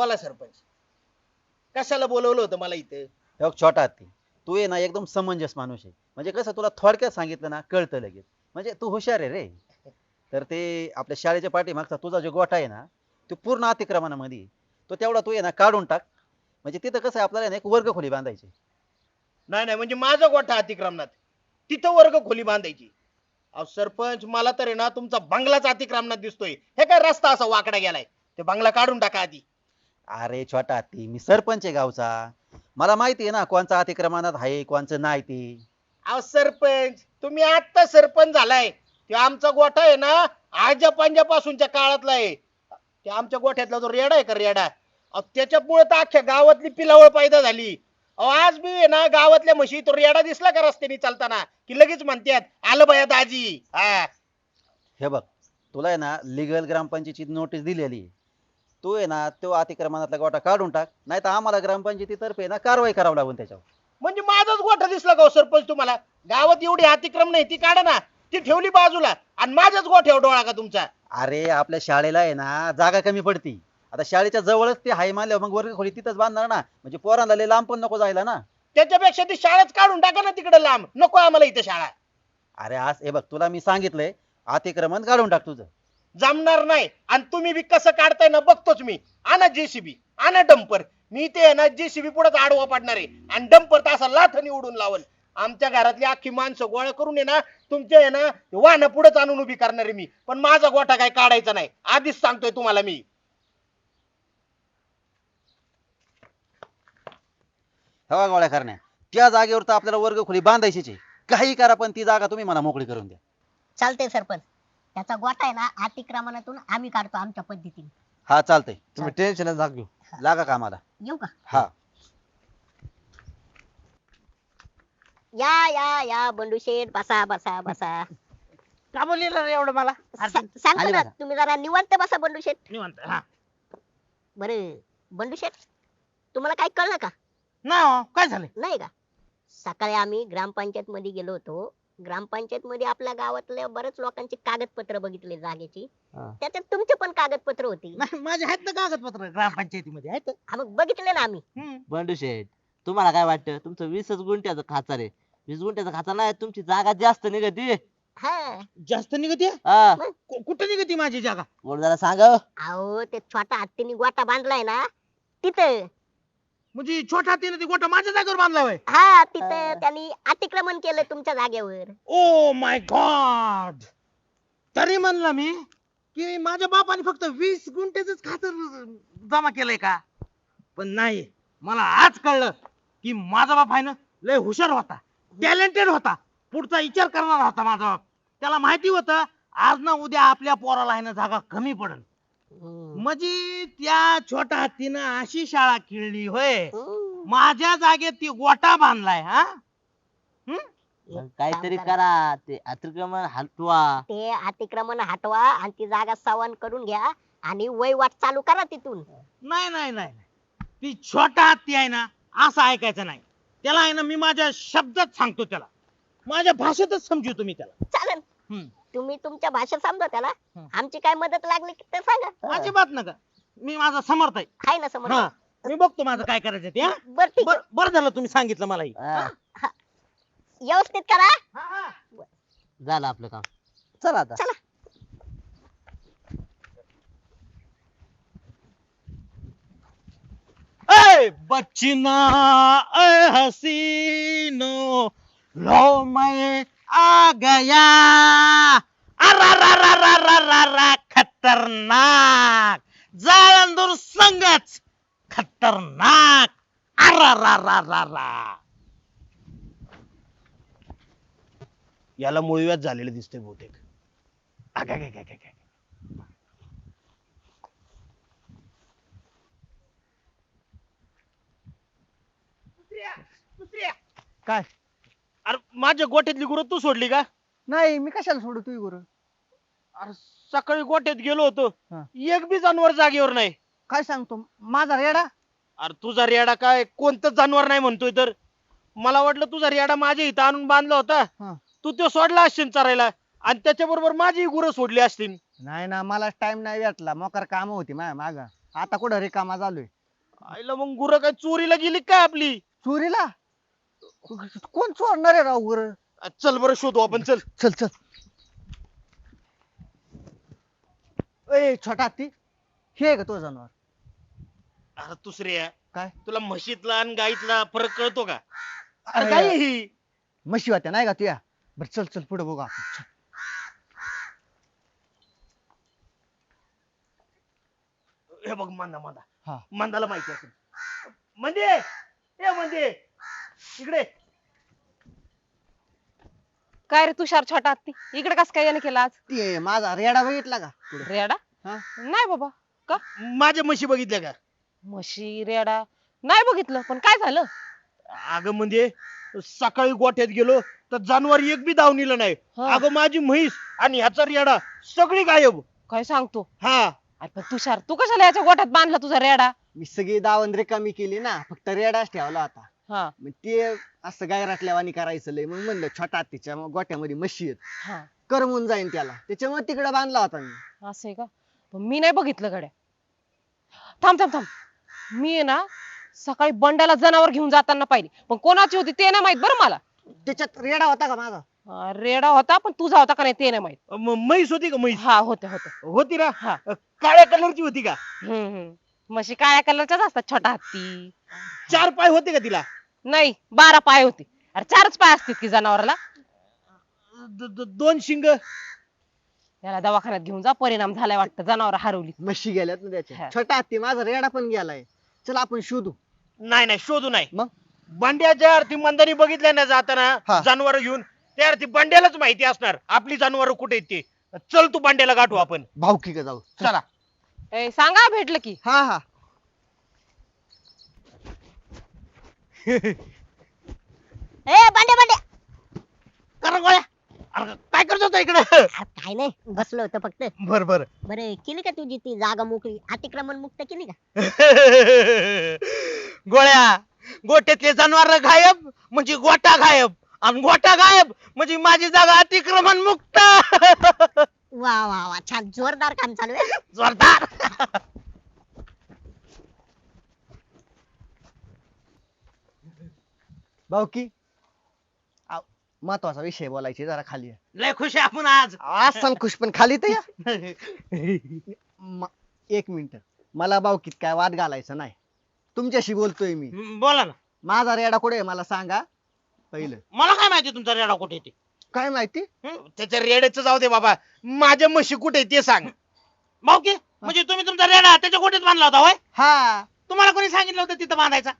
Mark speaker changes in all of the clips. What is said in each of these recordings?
Speaker 1: बोला सरपंच. कशाला बोलवलं होतं मला इथं?
Speaker 2: हे बघ छोटा हत्ती. तू ये ना एकदम समंजस माणूस आहे. म्हणजे कसं तुला थोडक्यात सांगितलं ना कळतं लगेच. म्हणजे तू हुशार आहे रे. तर ते आपल्या शाळेच्या पाठीमागचा तुझा जो गोठा आहे ना तो पूर्ण अतिक्रमणामध्ये आहे. तो तेवढा तू ये ना काढून टाक. म्हणजे तिथं कसं आहे आपल्याला ना एक वर्ग खोली बांधायची
Speaker 1: नाही नाही म्हणजे माझा गोठा अतिक्रमणात. तिथं वर्ग खोली बांधायची अहो सरपंच मला तर आहे ना तुमचा बंगलाच अतिक्रमणात दिसतोय. हे काय रस्ता असा वाकडा गेलाय? ते बंगला काढून टाका आधी.
Speaker 2: अरे छोटा हत्ती मी सरपंच आहे गावचा. मला माहिती आहे ना कोणचा अतिक्रमणात आहे कोणचं नाही ते.
Speaker 1: अहो सरपंच तुम्ही आता सरपंच झालाय. ते आमचा गोठा आहे ना आजा पासूनच्या काळातला आहे. ते आमच्या गोठ्यातला जो रेडा आहे का रेडा? अहो त्याच्यामुळे तर अख्ख्या गावातली पिलावळ पैदा झाली. अहो आज बी आहे ना गावातल्या म्हशी तो रेडा दिसला का रस्त्याने चालताना? की लगेच म्हणतात आलं बया दाजी. हा.
Speaker 2: हे बघ तुला आहे ना लिगल ग्रामपंचायतीची नोटीस दिलेली आहे. तू आहे ना तो अतिक्रमणातला गोठा काढून टाक नाही तर आम्हाला ग्रामपंचायतीतर्फे ना कारवाई करावी लागेल त्याच्यावर.
Speaker 1: म्हणजे माझाच गोठा दिसला का हो सरपंच तुम्हाला? गावात एवढी अतिक्रमण आहे ती काढा ना ती ठेवली बाजूला आणि माझ्याच गोठ्यावर डोळा का तुमचा?
Speaker 2: अरे आपल्या शाळेला आहे ना जागा कमी पडती. आता शाळेच्या जवळच ते हाय मानल्यावर मग वर्ग खोली तिथंच बांधणार ना. म्हणजे पोरांना लय लांब पण नको जायला ना.
Speaker 1: त्याच्यापेक्षा ती शाळाच काढून टाका ना तिकडे लांब नको आम्हाला इथं शाळा.
Speaker 2: अरे आज हे बघ तुला मी सांगितलंय अतिक्रमण काढून टाक तुझं.
Speaker 1: जमणार नाही. आणि तुम्ही बी कसं काढताय ना बघतोच मी. आणा जेसीबी आणा डंपर. मी ते आहे ना जेसीबी पुढे आडवा पाडणार आहे. आणि डंपर तर असा लाथनी उडून लावल. आमच्या घरातली अख्खी माणसं गोळा करून आहे ना तुमच्या आहे ना वाहन पुढेच आणून उभी करणार आहे मी. पण माझा गोठा काय काढायचा नाही. आधीच सांगतोय तुम्हाला मी.
Speaker 2: हवा गोळ्या करण्या. त्या जागेवर तर आपल्याला वर्ग खोली बांधायचीच आहे. काही करा पण ती जागा तुम्ही मला मोकळी करून द्या.
Speaker 3: चालतंय सरपंच. त्याचा गोठा आहे ना अतिक्रमणातून आम्ही काढतो आमच्या पद्धतीने.
Speaker 2: हा चालतंय.
Speaker 4: तुम्ही टेन्शन घेऊ.
Speaker 2: लागा कामाला.
Speaker 3: येऊ का?
Speaker 2: हा.
Speaker 3: या या या बंडू शेठ बसा बसा बसा.
Speaker 5: का बोललेलं रे एवढं मला?
Speaker 3: सा- सांगतो
Speaker 2: आले
Speaker 3: ना
Speaker 2: बघा.
Speaker 3: तुम्ही जरा निवांत बसा बंडू शेठ.
Speaker 5: निवांत हा.
Speaker 3: बर बंडू शेठ तुम्हाला काय कळलं का?
Speaker 5: ना हो, काय झालं
Speaker 3: नाही का? सकाळी आम्ही ग्रामपंचायत मध्ये गेलो होतो. ग्रामपंचायत मध्ये आपल्या गावातल्या बरेच लोकांची कागदपत्र बघितले जागेची.
Speaker 4: हा.
Speaker 3: त्याच्यात तुमचे पण कागदपत्र होती.
Speaker 5: नाही माझे आहेत ना कागदपत्र ग्रामपंचायतीमध्ये आहेत.
Speaker 3: हा, मग बघितले ना आम्ही.
Speaker 5: हम्म.
Speaker 4: बंडू शेठ तुम्हाला काय वाटतं? तुमचं वीसच गुंठ्याचं खाचार आहे. वीस गुंठ्याचं खाचार नाही तुमची जागा जास्त निघती.
Speaker 3: हा.
Speaker 5: जास्त निघते?
Speaker 4: हा.
Speaker 5: कु- कुठं निघते माझी जागा?
Speaker 4: बोल जरा सांगा. हो.
Speaker 3: अहो ते छोटा हत्तीने गोटा बांधलाय ना तिथं.
Speaker 5: म्हणजे छोटा हातीने ते गोटा माझ्या जागेवर बांधला होय?
Speaker 3: हा तिथं त्यांनी अतिक्रमण केलं तुमच्या जागेवर.
Speaker 5: ओ माय गॉड तरी म्हणलं मी की माझ्या बापाने फक्त वीस गुंठ्याच खातर जमा केलंय का? पण नाही मला आज कळलं की माझा बाप आहे ना लय हुशार होता टॅलेंटेड होता पुढचा विचार करणारा होता माझा बाप. त्याला माहिती होतं आज ना उद्या आपल्या पोराला आहे ना जागा कमी पडल. म्हणजे त्या छोट्या हत्तीनं अशी शाळा खेळली होय
Speaker 3: हम्म.
Speaker 5: माझ्या जागेत ती गोटा बांधलाय हा
Speaker 4: मग काहीतरी.
Speaker 3: करा
Speaker 4: ते अतिक्रमण हटवा
Speaker 3: ते अतिक्रमण हटवा आणि ती जागा सवन करून घ्या आणि वहिवाट चालू करा तिथून
Speaker 5: नाही नाही नाही नाही. ती छोटा हत्ती आहे ना असं ऐकायचं नाही त्याला आहे ना मी माझ्या शब्दात सांगतो त्याला माझ्या भाषेतच समजू तुम्ही त्याला
Speaker 3: चालेल
Speaker 5: हम्म.
Speaker 3: तुम्ही तुमच्या भाषेत समजा त्याला. आमची काय मदत लागली की ते सांगा.
Speaker 5: अजिबात नका. मी माझा समर्थ आहे.
Speaker 3: हाय ना समोर
Speaker 5: हा. मी बघतो माझं काय करायचं ते हा?
Speaker 3: बर ठीक आहे.
Speaker 5: बर बरं झालं तुम्ही सांगितलं मला हे.
Speaker 4: हा,
Speaker 3: व्यवस्थित करा.
Speaker 4: झालं आपलं काम. चला आता.
Speaker 3: चला.
Speaker 5: ए बच्चिना ए हसीनो लो मैं आ गया अरा खतरनाक. जाळंदूर संगच खतरनाक. अरा याला मुळव्यात झालेलं दिसतंय बहुतेक. आगा, गा, गा, गा, गा.
Speaker 6: काय?
Speaker 5: अरे माझ्या गोठ्यातली गुरं तू सोडली का?
Speaker 6: नाही मी कशाला सोडू तुझी गुरु?
Speaker 5: अरे सकाळी गोठ्यात गेलो होतो. एक बी जनावर जागेवर नाही.
Speaker 6: काय सांगतो? माझा रेडा?
Speaker 5: अरे तुझा रेडा काय? कोणतं जनावर नाही म्हणतोय तर? मला वाटलं तुझा रेडा माझ्या इथं आणून बांधला होता. तू तो सोडला असशील चरायला. आणि त्याच्या बरोबर माझी गुरं सोडली असतील.
Speaker 6: नाही ना मला टाइम नाही भेटला. मोकार काम होती माझ्या माग. आता कुठं रिकामा झालोय
Speaker 1: आईला मग गुरं काय चोरीला गेली काय आपली?
Speaker 6: चोरीला? कोण चोरणार आहे राव वर?
Speaker 1: चल बरं शोधू आपण चल.
Speaker 6: चल चल. ए छोटा ती हे का तो जनावर?
Speaker 1: अरे दुसरे
Speaker 6: काय?
Speaker 1: तुला म्हशीतला आणि गाईतला फरक कळतो का? अरे
Speaker 6: म्हशी होत्या नाही का तुया? बर चल चल पुढे बघू आपण. चल.
Speaker 1: हे बघ मंदा मंदा.
Speaker 6: हा.
Speaker 1: मंदाला माहिती असेल म्हणजे हे म्हणजे इकडे.
Speaker 7: काय रे तुषार छोटा? ती इकडे कस काय याने केला आज?
Speaker 6: ते माझा रेडा बघितला का?
Speaker 7: रेडा? नाही बाबा. का?
Speaker 1: माझ्या म्हशी बघितल्या का?
Speaker 7: म्हशी रेडा. नाही बघितलं पण काय झालं?
Speaker 1: अगं म्हणजे सकाळी गोठ्यात गेलो तर जनावर एक बी धावणीला नाही. अगं माझी म्हैस आणि ह्याचा रेडा सगळी गायब.
Speaker 7: काय सांगतो?
Speaker 1: हा.
Speaker 7: पण तुषार तू कशाला याच्या गोठ्यात बांधला तुझा रेडा?
Speaker 6: मी सगळी दावण रिकामी केली ना फक्त रेडाच ठेवला आता
Speaker 7: हा.
Speaker 6: मग ते असं गायराटल्यावानी करायचं लय. मग म्हणलं छोटा तिच्या गोट्यामध्ये म्हशी आहेत. करमून जाईन त्याला. त्याच्यामुळे तिकडे बांधला होता मी.
Speaker 7: असं आहे का? मी नाही बघितलं गड्या. थांब थांब थांब. मी आहे ना सकाळी बंडाला जनावर घेऊन जाताना पाहिली. पण कोणाची होती ते नाही माहीत बरं मला.
Speaker 6: त्याच्यात रेडा होता का माझा?
Speaker 7: रेडा होता पण तुझा होता का नाही ते नाही माहीत.
Speaker 1: मैस म्हैस होती का मैस
Speaker 7: हा होते होते.
Speaker 1: होती ना?
Speaker 7: हा.
Speaker 1: काळ्या कलरची होती का?
Speaker 7: हम्म हम्म. म्हशी काळ्या कलरच्याच असतात छोटा हत्ती.
Speaker 1: चार पाय होते का तिला?
Speaker 7: नाही बारा पाय होते. अरे चारच पाय असतील की जनावराला?
Speaker 1: दोन शिंग.
Speaker 7: याला दवाखान्यात घेऊन जा परिणाम झालाय वाटतं जनावर हरवली.
Speaker 6: म्हशी गेल्यात ना त्याच्या. छोटा हत्ती माझा रेडा पण गेलाय. चल आपण शोधू.
Speaker 1: नाही नाही शोधू नाही.
Speaker 6: मग?
Speaker 1: बंड्याच्या अर्थी मंदारी बघितल्या ना जाताना जनावर घेऊन त्या अर्थी बंड्यालाच माहिती असणार. आपली जनावर कुठे आहेत ते? चल तू बंड्याला गाठू आपण.
Speaker 6: भाऊ की जाऊ चला.
Speaker 7: ए सांगा भेटलं की.
Speaker 6: हा हा.
Speaker 3: ए बांड्या बांड्या
Speaker 1: कर गोळ्या. काय करत होतो इकडे?
Speaker 3: काय नाही बसलो होतो फक्त.
Speaker 1: बर बर.
Speaker 3: बरे केली का तुझी ती जागा मोकळी? अतिक्रमण मुक्त केली का?
Speaker 1: गोळ्या गोट्यातले जनावर गायब म्हणजे गोटा गायब. आणि गोटा गायब म्हणजे माझी जागा अतिक्रमण मुक्त.
Speaker 3: वा वा वा. छान. जोरदार काम चालू आहे.
Speaker 1: जोरदार.
Speaker 6: भाऊ की? महत्त्वाचा विषय बोलायचे जरा खाली. या.
Speaker 1: लय खुश आहे आपण आज.
Speaker 6: आज खुश पण खाली तर या. एक मिनिट. मला भाऊकीत काय वाद घालायचा नाही. तुमच्याशी बोलतोय मी.
Speaker 1: बोला ना.
Speaker 6: माझा रेडा कुठे मला सांगा. पहिलं.
Speaker 1: मला काय माहिती तुमचा रेडा कुठे ते?
Speaker 6: काय माहिती?
Speaker 1: त्याच्या रेडेच जाऊ दे बाबा. माझ्या म्हशी कुठे ते सांग. भाऊ की म्हणजे तुम्ही तुमचा रेडा त्याच्या कुठेच बांधला होता होय?
Speaker 6: हा.
Speaker 1: तुम्हाला कोणी सांगितलं होतं तिथं बांधायचा?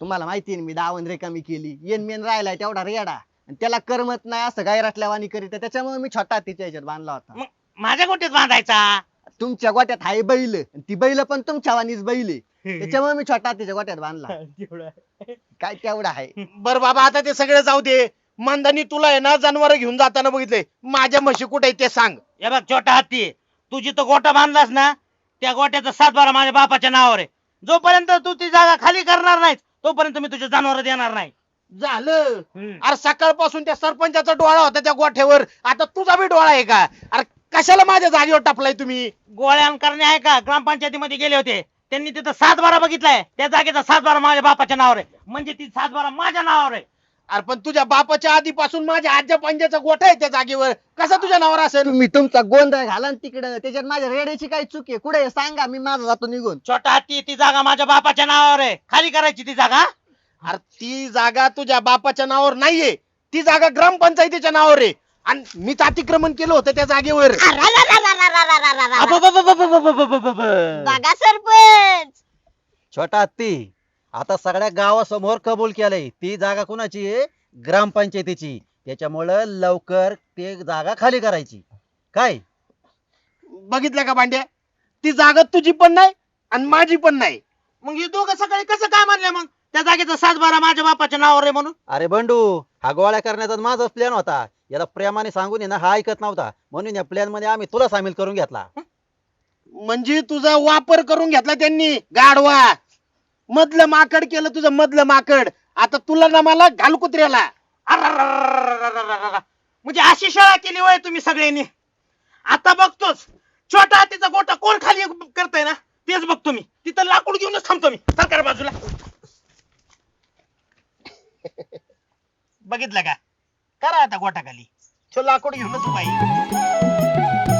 Speaker 6: तुम्हाला माहिती मी दावण रिकामी केली. येन मेन राहिलाय तेवढा रेडा. आणि त्याला करमत नाही असं गायराटल्यावानी करीत त्याच्यामुळे मी छोटा तिच्या ह्याच्यात बांधला होता.
Speaker 1: माझ्या गोट्यात बांधायचा?
Speaker 6: तुमच्या गोट्यात हाय बैल. आणि ती बैल पण तुमच्या वाणीच बैल त्याच्यामुळे मी छोटा तिच्या गोट्यात बांधला. काय तेवढा आहे?
Speaker 1: बर बाबा आता ते सगळे जाऊ दे. मंदानी तुला आहे ना जनावर घेऊन जाताना बघितले माझ्या म्हशी कुठे ते सांग.
Speaker 8: हे बघ छोटा हाती तुझी तो गोटा बांधलास ना त्या गोट्याचा सातबारा माझ्या बापाच्या नावावर आहे. जोपर्यंत तू ती जागा खाली करणार नाही तोपर्यंत मी तुझ्या जनावर देणार नाही.
Speaker 1: झालं. अरे सकाळपासून त्या सरपंचाचा डोळा होता त्या गोठ्यावर. आता तुझा बी डोळा आहे का? अरे कशाला माझ्या जागेवर टपलाय तुम्ही?
Speaker 8: गोळ्यान करणे आहे का? ग्रामपंचायतीमध्ये गेले होते. त्यांनी तिथं सात बारा बघितलाय. त्या जागेचा सात बारा माझ्या बापाच्या नावावर आहे. म्हणजे ती सात बारा माझ्या नावावर आहे.
Speaker 1: अरे पण तुझ्या बापाच्या आधीपासून माझ्या आजच्या पंजाचा गोठा आहे त्या जागेवर. कसा तुझ्या नावावर असेल?
Speaker 6: मी तुमचा गोंधळ घाला तिकडं. त्याच्यात माझ्या रेड्याची काही चूक आहे. कुठे सांगा. मी माझा जातो निघून.
Speaker 8: छोटा हत्ती ती जागा माझ्या बापाच्या नावावर आहे. खाली करायची ती जागा?
Speaker 1: अरे ती जागा तुझ्या बापाच्या नावावर नाहीये. ती जागा ग्रामपंचायतीच्या नावावर आहे. आणि मीच अतिक्रमण केलं होतं त्या जागेवर.
Speaker 3: जागा सरपंच.
Speaker 2: छोटा हत्ती आता सगळ्या गावासमोर कबूल केलंय. ती जागा कुणाची आहे? ग्रामपंचायतीची. त्याच्यामुळं लवकर ते जागा खाली करायची. काय?
Speaker 1: बघितलं का भांड्या? ती जागा तुझी पण नाही आणि माझी पण नाही.
Speaker 8: मग हे दोघं सकाळी कसं काय म्हणलं मग? त्या जागेचा सातबारा माझ्या बापाच्या नावावर आहे म्हणून?
Speaker 2: अरे बंडू हा गोळ्या करण्याचा माझाच प्लॅन होता. याला प्रेमाने सांगून आहे ना हा ऐकत नव्हता. म्हणून या प्लॅनमध्ये आम्ही तुला सामील करून घेतला.
Speaker 1: म्हणजे तुझा वापर करून घेतला त्यांनी गाढवा. मधलं माकड केलं तुझं मधलं माकड. आता तुला ना मला घाल कुत्र्याला.
Speaker 8: म्हणजे अशी शाळा केली वय तुम्ही सगळ्यांनी आता बघतोच छोटा तिचा
Speaker 5: गोटा कोण खाली करताय ना तेच बघतो मी तिथं लाकूड घेऊनच थांबतो मी सरकार बाजूला बघितलं का करा आता गोटा खाली तो लाकूड घेऊनच पाहिजे